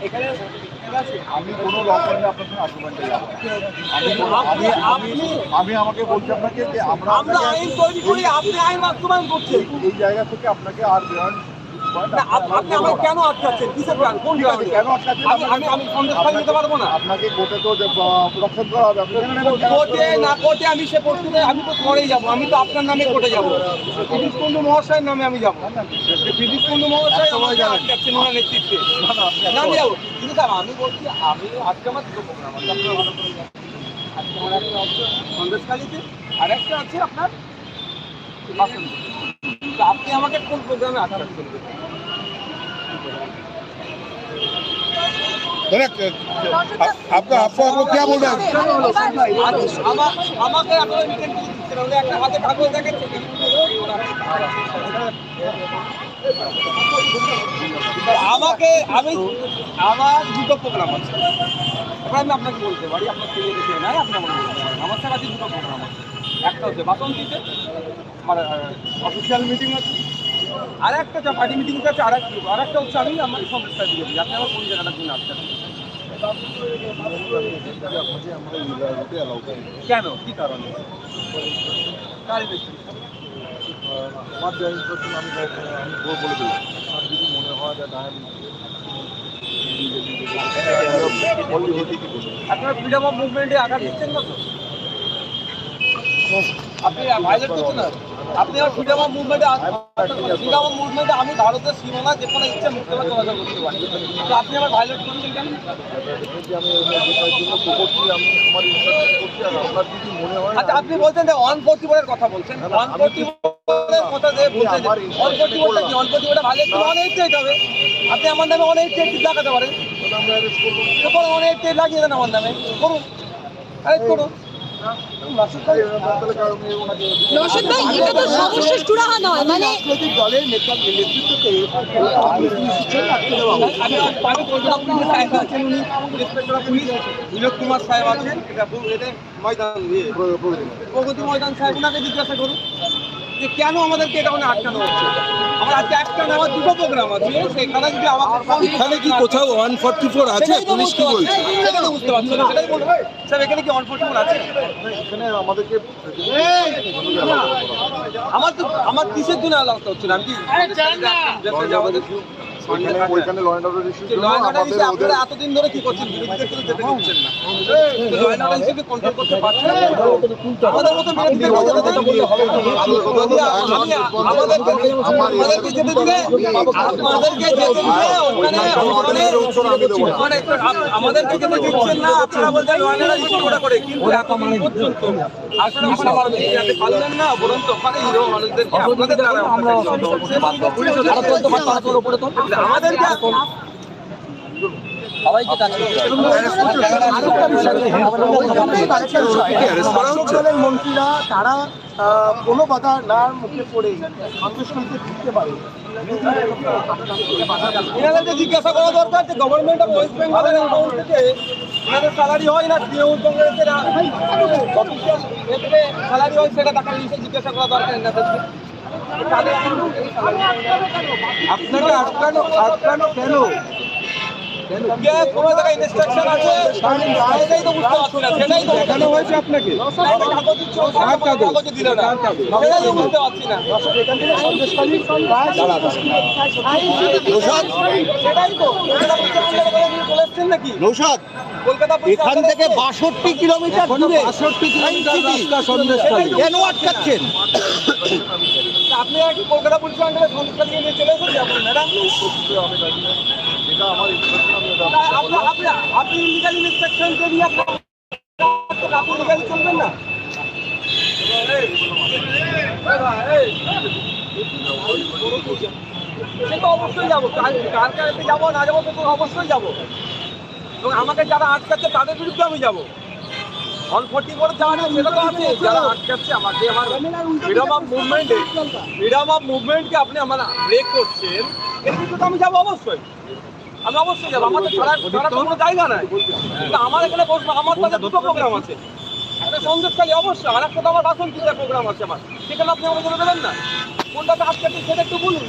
এখানে আমি কোনো রকমের আপনার সঙ্গে আর্গুমেন্টে যাব আমি আমি আমি আমি আমাকে বলছি আপনাকে যে আমরা আমরা আইন তৈরি করি আপনি আইন বাস্তবায়ন করছেন। এই জায়গা থেকে আপনাকে আর বিয়ন্ড আপনাকে কোর্টে তো প্রোডাকশন করা হবে না কোর্টে না কোর্টে আমি সে পড়তে আমি তো পরেই যাব আমি তো আপনার নামে কোর্টে যাব। কুণ্ডু মহাশয়ের নামে আমি যাব? কুণ্ডু মহাশয় আমাকে আটকাচ্ছেন ওনার নেতৃত্বে? না, আমি যাব। কিন্তু স্যার আমি বলছি আমি আজকে আমার দুটো প্রোগ্রাম আছে। আপনারা ভালো করে আজকে আমার একটা আছে সন্দেশখালিতে আর একটা আছে আপনার আপনি আমাকে কোন প্রোগ্রামে আটকাচ্ছেন आपका आपको आपको क्या बोल रहे हैं আমা- আমাকে আপনারা মিটিং করে দিচ্ছেন ওদের একটা হাতে কাগজ দেখাচ্ছে আমাকে আমি আমার দুটো প্রোগ্রাম আছে এবার আমি আপনাকে বলতে পারি আপনার ছেলে দেখে নাই আপনি আমার বলতে পারেন আমার সাথে আছে দুটো প্রোগ্রাম আছে একটা হচ্ছে বাসন্তীতে আমার অফিসিয়াল মিটিং আছে। আর একটা যা পার্টি মিটিং আছে আর একটা আর একটা হচ্ছে আমি আমার সংস্থা দিয়ে দিই আপনি আমার কোন জায়গাটার জন্য আসছেন? কেন? কি কারণে? কার আমার যা ইনস্ট্রাকশন আমি আমি বলে দিলাম। আপনার যদি মনে হয় যে আপনার ফ্রিডম অফ মুভমেন্টে আঘাত দিচ্ছেন না তো? আপনি ভাইলেট করছেন না। আপনি আমার ফ্রিডম অফ মুভমেন্টে ফ্রিডম অফ মুভমেন্টে আমি ভারতের সীমানা যে কোনো ইচ্ছে মুক্ত চলাচল করতে পারি। তো আপনি আমার ভাইলেট করছেন কেন? আচ্ছা আপনি বলছেন যে ওয়ান ফোর্টি কথা বলছেন। ওয়ান ফোর্টি কথা যে বলছেন ওয়ান ফোর্টি বোর্ডটা কি? ওয়ান ফোর্টি বোর্ডে ভাইলেট অনেক চেয়ে আপনি আমার নামে অনেক চেয়ে লাগাতে পারেন। অনেক চেয়ে লাগিয়ে দেন আমার নামে। করুন। করুন। বিনোদ কুমার সাহেব আছেন এটা ময়দান প্রগতি ময়দান সাহেব ওনাকে জিজ্ঞাসা করুন। যে কেন আমাদেরকে এটা মানে আটকানো হচ্ছে? আমার আজকে একটা দুটো প্রোগ্রাম আছে সেখানে যদি আমাকে এখানে কি কোথাও ওয়ান ফর্টি ফোর আছে তো পুলিশ কি বলছে। পারছি তো বুঝতে পারছি না সেটাই বলুন স্যার এখানে কি ফোর্টি আছে? এখানে আমাদেরকে আমার তো আমার কিসের জন্য আলাদা হচ্ছে না। আমি কি ওইখানে অর্ডার আমাদের ওদের এতদিন ধরে কি করছেন বিরোধীদের কিন্তু যেতে দিচ্ছেন না লয় অর্ডার হিসেবে কন্ট্রোল করতে পারছেন না আমাদের মতো বিরোধীদের কথা যেতে দিন। যদি আমি আমাদেরকে আমাদেরকে যেতে দিলে আপনাদেরকে যেতে দিলে ওখানে ওখানে ওখানে আমাদেরকে যেতে দিচ্ছেন না আপনারা বলছেন লয় অর্ডার ইস্যু করে করে কিন্তু এতদিন পর্যন্ত আপনারা ওখানে পারলেন না বরঞ্চ ওখানে হিরো মানুষদেরকে আপনাদের দ্বারা আমরা আমাদেরকে দলের মন্ত্রীরা তারা কোনো বাধা না মুখে পড়ে সন্তুষ্টকে ঢুকতে পারে। এনাদেরকে জিজ্ঞাসা করা দরকার যে গভর্নমেন্ট অফ ওয়েস্ট বেঙ্গলের অ্যাকাউন্ট থেকে এনাদের স্যালারি হয় না তৃণমূল কংগ্রেসের অফিসিয়াল স্যালারি হয় সেটা টাকা জিজ্ঞাসা করা দরকার এনাদেরকে। আপনাকে আটকানো আটকানো কেন? কোনো? জায়গায় ইনস্ট্রাকশন আছে? সেটাই তো বুঝতে পারছি না সেটাই তো দেখানো হয়েছে আপনাকে। কাগজ দিল না সেটাই তো বুঝতে পারছি না। সেটাই তো কলকাতা পুলিশ আন্ডারে চলে এসছেন নাকি নৌসাদ এখান থেকে বাষট্টি কিলোমিটার দূরে বাষট্টি কিলোমিটার রাস্তা সন্দেশখালী। কেন আটকাচ্ছেন? আপনি কি কলকাতা পুলিশ আন্ডারে নিয়ে চলে এসেছেন? আপনি ম্যাডাম এটা আমার আপনি আপনি আপনি ইনস্ট্রাকশন দিয়ে আপনি আপনি চলবেন না? সে তো অবশ্যই যাব। কার কার কাছে যাব না যাব তো অবশ্যই যাব। এবং আমাকে যারা আটকাচ্ছে তাদের বিরুদ্ধে আমি যাব। অন ফোর্টি করে যাওয়া সেটা তো আছে। যারা আটকাচ্ছে আমাকে আমার ফ্রিডম অফ মুভমেন্টে ফ্রিডম অফ মুভমেন্টকে আপনি আমার ব্রেক করছেন এর বিরুদ্ধে তো আমি যাব অবশ্যই। আমি অবশ্যই যাব। আমার তো ছাড়ার ছাড়ার কোনো জায়গা নাই। কিন্তু আমার এখানে বসবো আমার কাছে দুটো প্রোগ্রাম আছে। এটা সন্দেশখালী অবশ্যই আর একটা আমার বাসন প্রোগ্রাম আছে আমার। সেখানে আপনি আমাকে দেবেন না। কোনটাতে আটকাচ্ছেন সেটা একটু বলুন।